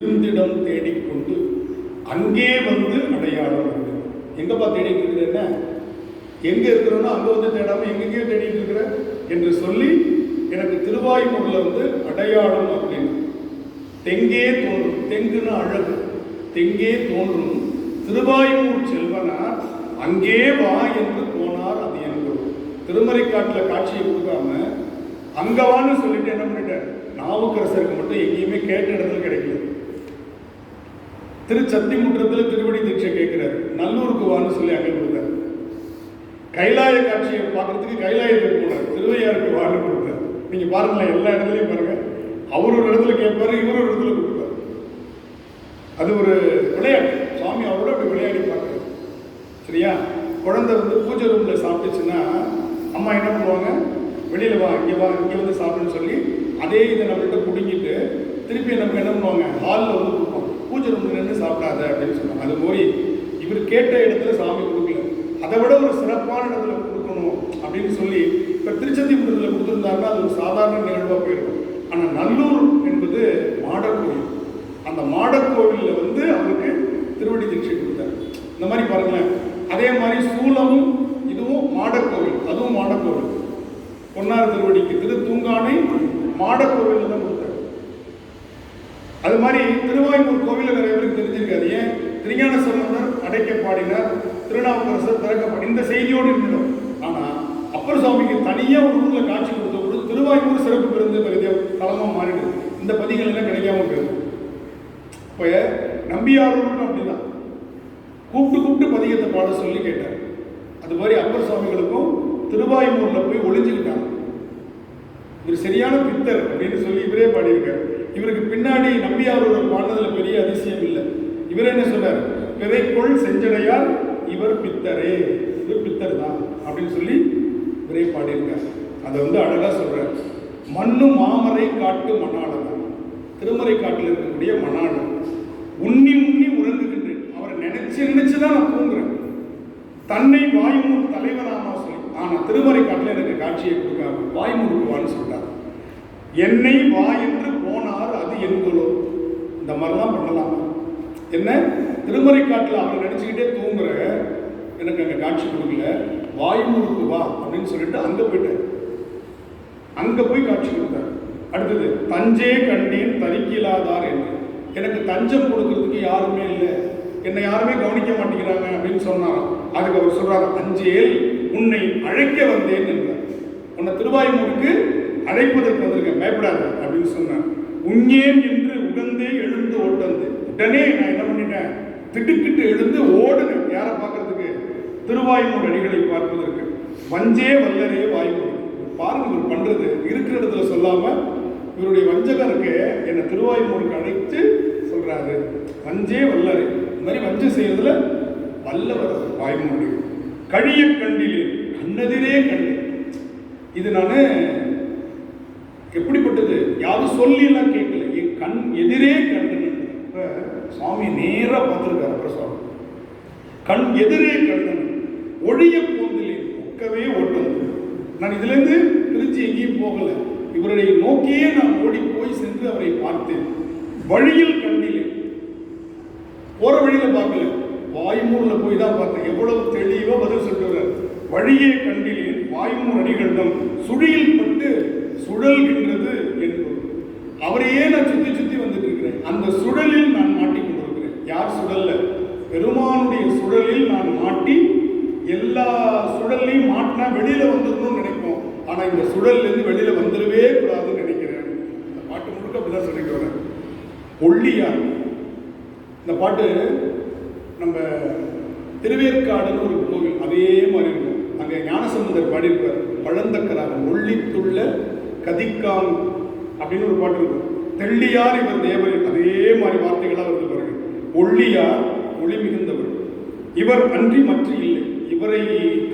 இருந்திடம் தேடிக்கொண்டு அங்கே வந்து அடையாளம் வருது எங்கப்பா தேடிட்டு இருக்கிற என்ன? எங்க இருக்கிறோன்னா அங்கே வந்து தேடாம எங்கெங்கேயோ தேடிட்டு இருக்கிற? என்று சொல்லி எனக்கு திருவாய்மூரில் வந்து அடையாளம் அப்படின்னு. தெங்கே தோன்றும். தெங்குன்னு அழகு. தெங்கே தோன்றும். திருவாய்மூர் செல்வனார் அங்கே வா என்று போனார் அது என்பது. திருமறைக்காட்டில் காட்சியை கொடுக்காம அங்க வான்னு சொல்லிட்டு என்ன பண்ணிட்டேன் நாவுக்கரசருக்கு மட்டும் எங்கேயுமே கேட்ட இடத்துல கிடைக்கல. திருச்சத்திமுற்றத்தில் திருவடி தீட்சை கேட்கிறாரு. நல்லூருக்கு வான்னு சொல்லி அங்கே கொடுத்தாரு. கைலாய காட்சியை பார்க்கறதுக்கு கைலாயத்துக்கு போனார். திருவையாருக்கு வான்னு கொடுத்தார். நீங்கள் பாருங்களேன் எல்லா இடத்துலையும் பாருங்க. அவர் ஒரு இடத்துல கேட்பாரு இவர் ஒரு இடத்துல கொடுப்பாரு. அது ஒரு விளையாட்டு. சுவாமி அவரோட அப்படி விளையாடி பார்க்குறது சரியா? குழந்தை வந்து பூஜை ரூமில் சாப்பிட்டுச்சுன்னா அம்மா என்ன பண்ணுவாங்க? வெளியில் வா இங்கே வா இங்கே வந்து சாப்பிடுன்னு சொல்லி அதே இதை நம்மள்கிட்ட பிடுங்கிட்டு திருப்பி நமக்கு என்ன பண்ணுவாங்க? ஹாலில் வந்து கொடுப்பாங்க பூஜை நின்று சாப்பிடாத அப்படின்னு சொன்னாங்க. அது மாதிரி இவர் கேட்ட இடத்துல சாமி கொடுக்கல. அதை விட ஒரு சிறப்பான இடத்துல கொடுக்கணும் அப்படின்னு சொல்லி இப்போ திருச்செந்தீபுரத்தில் கொடுத்துருந்தாருன்னா அது ஒரு சாதாரண நிகழ்வாக போயிருக்கும். ஆனால் நல்லூர் என்பது மாடக்கோவில். அந்த மாடக்கோவிலில் வந்து அவருக்கு திருவடி தீட்சை கொடுத்தார். இந்த மாதிரி பாருங்களேன். அதே மாதிரி சூலமும் இதுவும் மாடக்கோவில் அதுவும் மாடக்கோவில். பொன்னார் திருவடிக்கு திரு தூங்கானை மாடக்கோவிலில் தான் கொடுத்தார். அது மாதிரி திருவாய்மூர் பாடினார் திருநாவுக்கரசர் திறக்கப்படி இந்த செய்தியோடு இருந்தோம். ஆனால் அப்பர் சுவாமிக்கு தனியாக ஒரு ஊரில் காட்சி கொடுத்த ஒரு திருவாய்மூர் சிறப்பு பெருந்து பெரிய தலமாக மாறிடுது. இந்த பதிகள் எல்லாம் கிடைக்காம போயிடும் இப்போ நம்பியாரூர்னு அப்படிதான். கூப்பிட்டு கூப்பிட்டு பதிகத்தை பாட சொல்லி கேட்டார். அது மாதிரி அப்பர் சுவாமிகளுக்கும் திருவாய்மூர்ல போய் ஒளிஞ்சுக்கிட்டாங்க. இவர் சரியான பித்தர் அப்படின்னு சொல்லி இவரே பாடியிருக்கார். இவருக்கு பின்னாடி நம்பியாரூர் பாடினதில் பெரிய அதிசயம் இல்லை. இவர் என்ன சொன்னார்? பிறைக்குள் செஞ்சடையார் இவர் பித்தரே. இவர் பித்தர் தான் அப்படின்னு சொல்லி இவரே பாடியிருக்கார். அதை வந்து அழகாக சொல்கிறார் மண்ணு மாமரை காட்டு மணாளன் திருமறை காட்டில் இருக்கக்கூடிய மணாளன் உண்ணி உண்ணி உறங்குகின்றேன். அவரை நினைச்சு நினைச்சு தான் நான் தூங்குறேன். தன்னை வாய்மூர் தலைவராமா சொல்லி. ஆனால் திருமறை காட்டில் எனக்கு காட்சியை கொடுக்காம வாய்மூருக்கு வான்னு சொல்றார் என்னை வா என்று போனார் அது என்கொலோ இந்த மாதிரிலாம் பண்ணலாம்? என்ன? திருமறை காட்டில் அவர் நினச்சிக்கிட்டே தூங்குற எனக்கு அங்கே காட்சி கொடுக்கல. வாய்மூருக்கு வா அப்படின்னு சொல்லிட்டு அங்கே போயிட்டேன் அங்கே போய் காட்சி கொடுத்தார். அடுத்தது தஞ்சே கண்டேன் தரிக்கிலாதார் என்று. எனக்கு தஞ்சம் கொடுக்கறதுக்கு யாருமே இல்லை. என்னை யாருமே கவனிக்க மாட்டேங்கிறாங்க அப்படின்னு சொன்னாராம். அதுக்கு அவர் சொல்றாரு அஞ்சேல் உன்னை அழைக்க வந்தேன் என்றார். உன்னை திருவாயுமூருக்கு அழைப்பதற்கு வந்திருக்கேன். பயப்படாத அப்படின்னு சொன்னார். உஞ்சேன் என்று உகந்தே எழுந்து ஓட்டந்து உடனே நான் என்ன பண்ணிட்டேன் திடுக்கிட்டு எழுந்து ஓடுங்க யாரை பார்க்கறதுக்கு? திருவாய்மூர் அடிகளை பார்ப்பதற்கு. வஞ்சே வல்லரே வாய்மூர். பாருங்க இவர் பண்றது. இருக்கிற இடத்துல சொல்லாம இவருடைய வஞ்சகருக்கு என்னை திருவாய்மூருக்கு அழைத்து சொல்றாரு. வஞ்சே வல்லரே. இந்த மாதிரி வஞ்சம் செய்யறதுல வல்லவர் வாய்மொழி கழிய கண்டிலே கண்ணெதிரே கண்டு. இது நான் எப்படிப்பட்டது? யாரும் சொல்லி எல்லாம் கேட்கல. என் கண் எதிரே கண்டு. சுவாமி நேராக பார்த்துருக்காரு அப்புறம் சுவாமி கண் எதிரே கண்ணன் ஒழிய போந்திலே ஒக்கவே ஒட்டும் நான் இதுலேருந்து திருச்சி எங்கேயும் போகல. இவருடைய நோக்கியே நான் ஓடி போய் சென்று அவரை பார்த்தேன். வழியில் கண்டிலே. போற வழியில பார்க்கல. வாய்மூர்ல போய் தான் பார்த்தேன். எவ்வளவு தெளிவா பதில் சொல்லுவார் வழியே கண்டிலே வாய்மூர் அடிகளிடம் சுழியில் பட்டு சுழல்கின்றது என்பது. அவரையே நான் சுத்தி சுத்தி அந்த சுழலில் நான் மாட்டிக்கொண்டிருக்கிறேன் யார் சுழல்ல பெருமானுடைய சுழலில் நான் மாட்டி எல்லா சுழல்லையும் மாட்டினா வெளியில வந்துடணும்னு நினைப்போம். ஆனா இந்த சுழல்ல இருந்து வெளியில வந்துடவே கூடாதுன்னு நினைக்கிறேன். இந்த பாட்டு முழுக்க அப்படிதான் சொல்லிட்டு வரேன். ஒள்ளியார் இந்த பாட்டு நம்ம திருவேற்காடுன்னு ஒரு கோவில் அதே மாதிரி இருக்கும். அங்கே ஞானசம்பந்தர் பாடியிருப்பார். பழந்தக்கராக ஒள்ளித்துள்ள கதிக்காம் அப்படின்னு ஒரு பாட்டு இருக்கும். தெள்ளியார் இவர் தேவர் அதே மாதிரி வார்த்தைகளாக வருது பாருங்க. ஒள்ளியார் ஒளி மிகுந்தவர். இவர் அன்றி மற்ற இல்லை. இவரை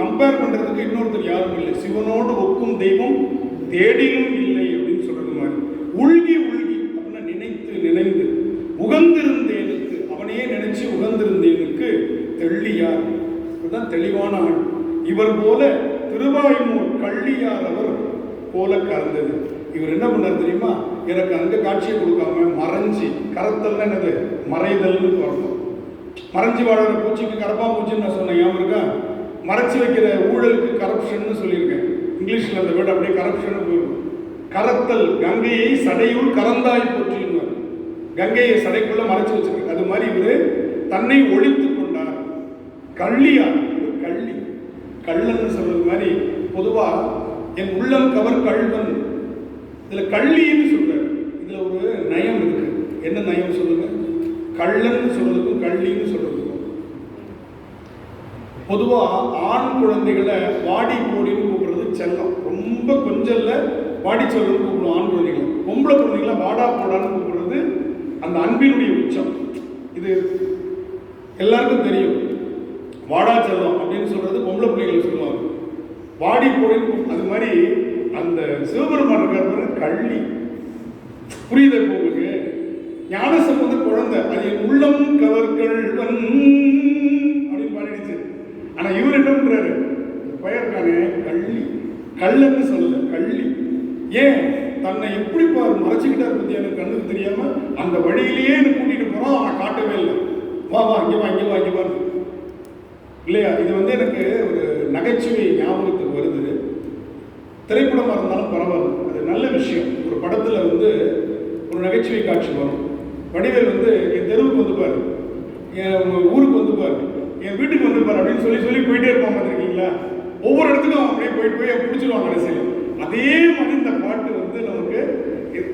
கம்பேர் பண்றதுக்கு இன்னொருத்தர் யாரும் இல்லை. சிவனோடு ஒக்கும் தெய்வம் தேடியும் இல்லை அப்படின்னு சொல்றது மாதிரி. உள்கி உள்கி அப்படின்னா நினைத்து நினைந்து உகந்திருந்தேனுக்கு அவனையே நினைச்சு உகந்திருந்தேனுக்கு தெள்ளியார். இதுதான் தெளிவான ஆள் இவர் போல திருவாயுமூர் கள்ளியார் அவர் போல கறந்தது. இவர் என்ன பண்ணார் தெரியுமா? எனக்கு அந்த காட்சியை கொடுக்காம மறைஞ்சி கரத்தல் என்னது? மறைதல்னு வரணும் மறைஞ்சி வாழற பூச்சிக்கு கரப்பா பூச்சின்னு நான் சொன்னேன். ஞாபகம் இருக்கா? மறைச்சி வைக்கிற ஊழலுக்கு கரப்ஷன்னு சொல்லியிருக்கேன். இங்கிலீஷில் அந்த வேர்டு அப்படியே கரப்ஷன் போயிடும். கரத்தல் கங்கையை சடையுள் கரந்தாய் போற்றினார் கங்கையை சடைக்குள்ள மறைச்சு வச்சிருக்கு அது மாதிரி இவர் தன்னை ஒழித்து கொண்டார். கள்ளியார் கள்ளி. கள்ளன்னு சொல்றது மாதிரி பொதுவாக என் உள்ளம் கவர் கள்வன் இதில் கள்ளின்னு சொல்கிறார் இதில் ஒரு நயம் இருக்கு. என்ன நயம் சொல்லுங்க? கள்ளன்னு சொல்றதுக்கும் கள்ளின்னு சொல்றதுக்கும். பொதுவாக ஆண் குழந்தைகளை வாடி போடின்னு கூப்பிடுறது செல்லம். ரொம்ப கொஞ்சல்ல வாடி செல்லம்னு கூப்பிடுவோம் ஆண் குழந்தைகளை. பொம்பளை குழந்தைகளை வாடா போடான்னு கூப்பிடுறது அந்த அன்பினுடைய உச்சம். இது எல்லாருக்கும் தெரியும். வாடா செல்லம் அப்படின்னு சொல்றது பொம்பளை பிள்ளைகளை சொல்லுவாங்க. வாடி போடின்னு அது மாதிரி அந்த சிவபெருமான் இருக்கார் கள்ளி. புரியுது இப்போ ஞானசம் வந்து குழந்தை. அது உள்ளம் கவர்கள் அப்படின்னு பாடிடுச்சு. ஆனா இவர் என்ன பண்றாரு? இந்த பெயர்க்கானே கள்ளி. கள்ளன்னு சொல்லல கள்ளி. ஏன்? தன்னை எப்படி பாரு மறைச்சுக்கிட்டார் பத்தி எனக்கு கண்ணுக்கு தெரியாம அந்த வழியிலேயே எனக்கு கூட்டிட்டு போறோம் ஆனா காட்டவே இல்லை. வா வா இங்கே வா இங்கே வா இங்கே வா. இல்லையா? இது வந்து எனக்கு ஒரு நகைச்சுவை ஞாபகத்தை திரைப்படமாக இருந்தாலும் பரவாயில்ல. அது நல்ல விஷயம். ஒரு படத்தில் வந்து ஒரு நகைச்சுவை காட்சி வரும். வடிவேல் வந்து என் தெருவுக்கு வந்து பாரு. என் ஊருக்கு வந்து பாரு. என் வீட்டுக்கு வந்து பாரு அப்படின்னு சொல்லி சொல்லி போயிட்டே இருப்பான் பார்த்துருக்கீங்களா? ஒவ்வொரு இடத்துக்கும் அவன் அப்படியே போயிட்டு போய் பிடிச்சிருவாங்க கடைசியில். அதே மாதிரி இந்த பாட்டு வந்து நமக்கு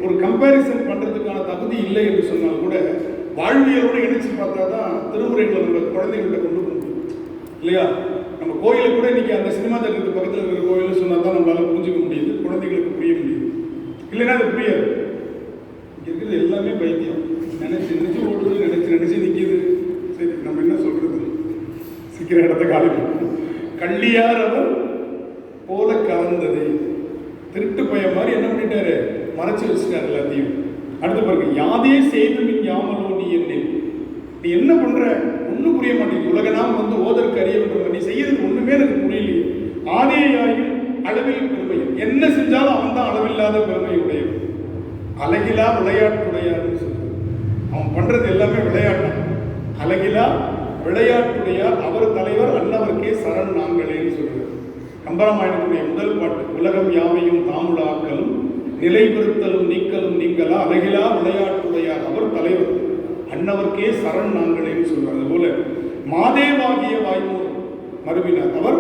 ஒரு கம்பேரிசன் பண்ணுறதுக்கான தகுதி இல்லை என்று சொன்னால் கூட வாழ்வியலோடு இணைச்சு பார்த்தா தான் திருமுறைகளை நம்ம குழந்தைங்கள்ட்ட கொண்டு போகணும் இல்லையா? நம்ம கோயிலில் கூட இன்றைக்கி அந்த சினிமா தேட்டருக்கு பக்கத்தில் இருக்கிற கோயில்னு சொன்னால் தான் நம்மளால் புரிஞ்சுக்க முடியுது குழந்தைகளுக்கு புரிய முடியுது. இல்லைன்னா அது புரியாது. இங்கே இருக்கிறது எல்லாமே பைத்தியம். நினச்சி நினச்சி ஓடுது நினச்சி நினச்சி நிற்கிது சரி நம்ம என்ன சொல்கிறது சீக்கிரம் இடத்த காலி கள்ளியார் அவர் போல கலந்தது. திருட்டு பையன் மாதிரி என்ன பண்ணிட்டாரு? மறைச்சி வச்சுட்டார் எல்லாத்தையும். அடுத்து பாருங்க யாதே செய்தும் யாமலோ நீ என்ன. நீ என்ன பண்ணுற ஒன்றும் புரிய மாட்டேங்குது. உலக நாம் வந்து ஓதற்கு அறிய வேண்டும். நீ செய்யறது ஒண்ணுமே எனக்கு புரியலையே. ஆதேயாயும் அளவில் பெருமையும் என்ன செஞ்சாலும் அவன் தான் அளவில்லாத பெருமை அழகிலா விளையாட்டுடையார்னு சொல்றாரு அவன் பண்றது எல்லாமே விளையாட்டான். அழகிலா விளையாட்டுடையார் அவர் தலைவர் அன்னவர்க்கே சரண் நாங்களேன்னு சொல்றாரு. கம்பராமாயணத்துடைய முதல் பாட்டு உலகம் யாவையும் தாமுடாக்கலும் நிலைபெறுத்தலும் நீக்கலும் நீங்களா? அழகிலா விளையாட்டுடையார் அவர் தலைவர். அன்னவர்க்கே சரண் நாங்களேன்னு சொல்றாரு அதுபோல மாதேவாகிய வாய்மூர் மருவினார். அவர்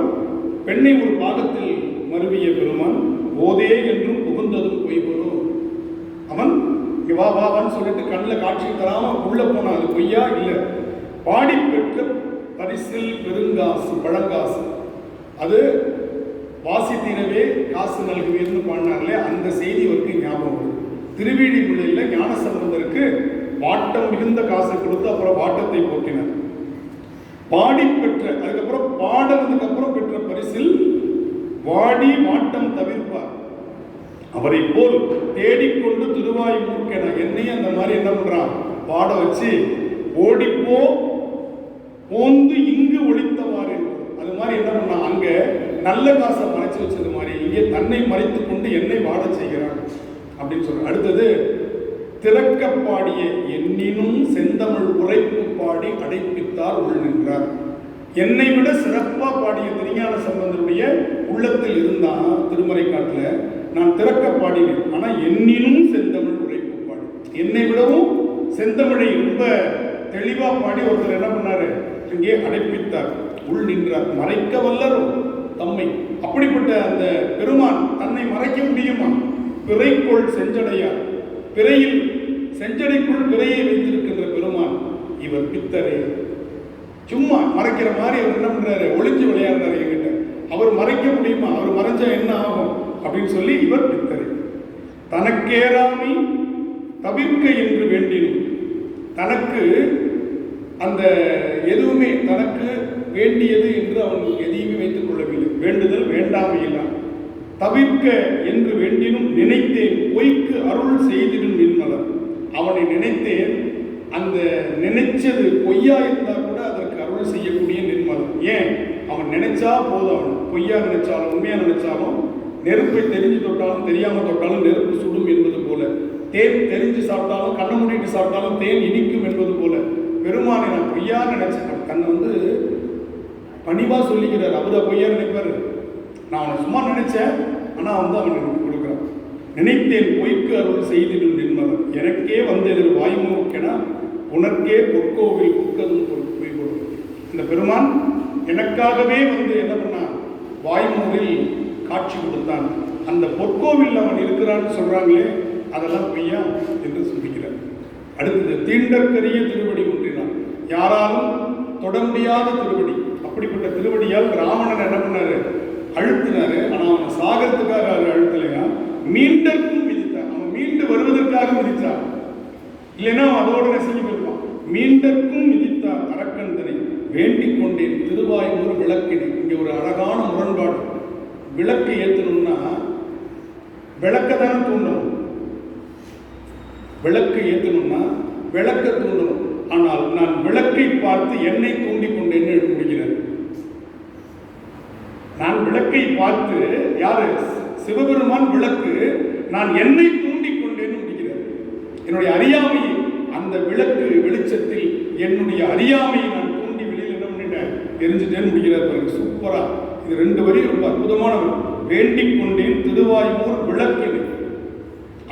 பெண்ணை ஒரு பாகத்தில் மருவிய பெருமான் போதே என்றும் புகுந்ததும் பொய்பொருள் அவன் இவா வாவான்னு சொல்லிட்டு கண்ணில் காட்சி தராம உள்ள போனான். அது பொய்யா? இல்லை. பாடி பெற்ற பரிசில் பெருங்காசு பழங்காசு. அது வாசித்திரவே காசு நல்குவீர்னு பாடினார்களே அந்த செய்தி அவருக்கு ஞாபகம் வருது திருவிழிமொழியில வாட்டம் மிகுந்த காசை கொடுத்து அப்புறம் வாட்டத்தை போக்கினார் பாடி பெற்ற அதுக்கப்புறம் பாடினதுக்கு அப்புறம் பெற்ற பரிசில் வாடி வாட்டம் தவிர்ப்பார். அவரை போல் தேடிக்கொண்டு திருவாய் மூர்க்கென என்னையும் அந்த மாதிரி என்ன பண்றான்? பாட வச்சு ஓடிப்போ போந்து இங்கு ஒழித்தவாறு. அது மாதிரி என்ன பண்ணான்? அங்க நல்ல காசை மறைச்சு வச்சது மாதிரி இங்கே தன்னை மறைத்து கொண்டு என்னை வாட செய்கிறான். அப்படின்னு சொல்ற அடுத்தது திறக்க பாடிய எண்ணினும் செந்தமிழ் உரைப்பு பாடி அடைப்பித்தார் உள் நின்றார். என்னை விட சிறப்பாக பாடிய திருஞான சம்பந்தருடைய உள்ளத்தில் இருந்தான் திருமறை காட்டில் நான் திறக்க பாடினேன். ஆனால் எண்ணினும் செந்தமிழ் உரைப்பு பாடி. என்னை விடவும் செந்தமிழை ரொம்ப தெளிவாக பாடி ஒருத்தர் என்ன பண்ணார்? இங்கே அடைப்பித்தார். உள் நின்றார். மறைக்க வல்லரும் தம்மை. அப்படிப்பட்ட அந்த பெருமான் தன்னை மறைக்க முடியுமா? பிறைக்கோள் செஞ்சடையார். பிறையில் செஞ்சடைக்குள் பிறையை வைத்திருக்கின்ற பெருமான் இவர் பித்தரை. சும்மா மறைக்கிற மாதிரி அவர் என்ன பண்றாரு? ஒளிஞ்சு விளையாடுறாரு என்கிட்ட. அவர் மறைக்க முடியுமா? அவர் மறைஞ்சா என்ன ஆகும்? அப்படின்னு சொல்லி இவர் பித்தரை. தனக்கேறாமை தவிர்க்க என்று வேண்டினும். தனக்கு அந்த எதுவுமே தனக்கு வேண்டியது என்று அவன் எதையுமே வைத்துக் கொள்ளவில்லை. வேண்டுதல் வேண்டாமையில்லாம் தவிர்க்க என்று வேண்டினும் நினைத்தேன் பொய்க்கு அருள் செய்திடும் நின்மலர். அவனை நினைத்தேன் அந்த நினைச்சது பொய்யா இருந்தால் கூட அதற்கு அருள் செய்யக்கூடிய நிர்மலம் ஏன்? அவன் நினைச்சா போதும். அவன் பொய்யா நினைச்சாலும் உண்மையா நினைச்சாலும் நெருப்பை தெரிஞ்சு தொட்டாலும் தெரியாம தொட்டாலும் நெருப்பு சுடும் என்பது போல. தேன் தெரிஞ்சு சாப்பிட்டாலும் கண்ணை மூடிட்டு சாப்பிட்டாலும் தேன் இனிக்கும் என்பது போல. பெருமானை நான் பொய்யா நினைச்சேன். தன்னை வந்து பணிவா சொல்லிக்கிறார் அவரை பொய்யா நினைப்பாரு. நான் அவனை சும்மா நினைச்சேன் ஆனால் வந்து அவனுக்கு கொடுக்குறான். நினைத்தேன் பொய்க்கு அருள் செய்திடும் நின்மதன் எனக்கே வந்ததில் வாய்மூக்கென உனக்கே பொற்கோவில் புக்கதும் பொய் கொடுக்கும். இந்த பெருமான் எனக்காகவே வந்து என்ன பண்ணான்? வாய்மூரில் காட்சி கொடுத்தான். அந்த பொற்கோவில் அவன் இருக்கிறான்னு சொல்கிறாங்களே அதெல்லாம் பொய்யா என்று சிந்திக்கிறார் அடுத்தது தீண்டற்கரிய திருவடி ஒன்றினான். யாராலும் தொட முடியாத திருவடி. அப்படிப்பட்ட திருவடியால் ராவணன் என்ன பண்ணாரு அழுத்தினாரு ஆனா அவன் சாகரத்துக்காக அவர் அழுத்தலையா மீண்டற்கும் விதித்தார் அவன் மீண்டு வருவதற்காக விதித்தார் இல்லைன்னா அவன் அதோட நெசஞ்சு போயிருப்பான் மீண்டற்கும் விதித்தார் அரக்கந்தனை. வேண்டிக் கொண்டேன். திருவாயூர் விளக்கினை. இங்கே ஒரு அழகான முரண்பாடு. விளக்கு ஏற்றணும்னா விளக்க தானே தூண்டணும். விளக்கு ஏற்றணும்னா விளக்க தூண்டணும். ஆனால் நான் விளக்கை பார்த்து என்னை தூண்டி கொண்டேன்னு எழுத முடிகிறார் நான் விளக்கை பார்த்து யாரு? சிவபெருமான் விளக்கு நான் என்னை தூண்டிக் கொண்டேன்னு என்னுடைய அறியாமை அந்த விளக்கு வெளிச்சத்தில் என்னுடைய அறியாமையை நான் தூண்டி வெளியில் என்ன பண்ணிட்டேன்? எரிஞ்சுட்டேன்னு முடிகிறார் பாருங்க. சூப்பரா இது ரெண்டு வரி ரொம்ப அற்புதமானவர் வேண்டிக் கொண்டேன் திருவாய்மூர் விளக்கு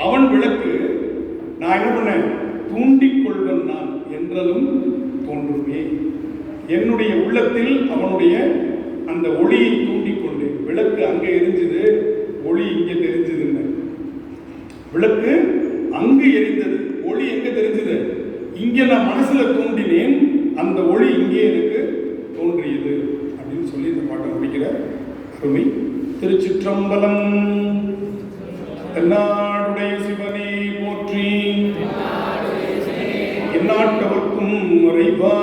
அவன் விளக்கு நான் என்ன பண்ணேன்? தூண்டிக் கொள்வன் நான் என்றதும் தோன்றுமே. என்னுடைய உள்ளத்தில் அவனுடைய அந்த ஒளியை தூண்டிக் கொண்டேன். விளக்கு அங்கே எரிஞ்சுது. ஒளி இங்கே தெரிஞ்சதுன்னு விளக்கு அங்கு எரிந்தது. ஒளி எங்க தெரிஞ்சது? இங்கே நான் மனசுல தூண்டினேன். அந்த ஒளி இங்கே எனக்கு தோன்றியது அப்படின்னு சொல்லி இந்த பாட்டை முடிக்கிற அருமை திருச்சிற்றம்பலம். தென்னாடுடைய சிவனை போற்றி. எந்நாட்டவர்க்கும் முறைவா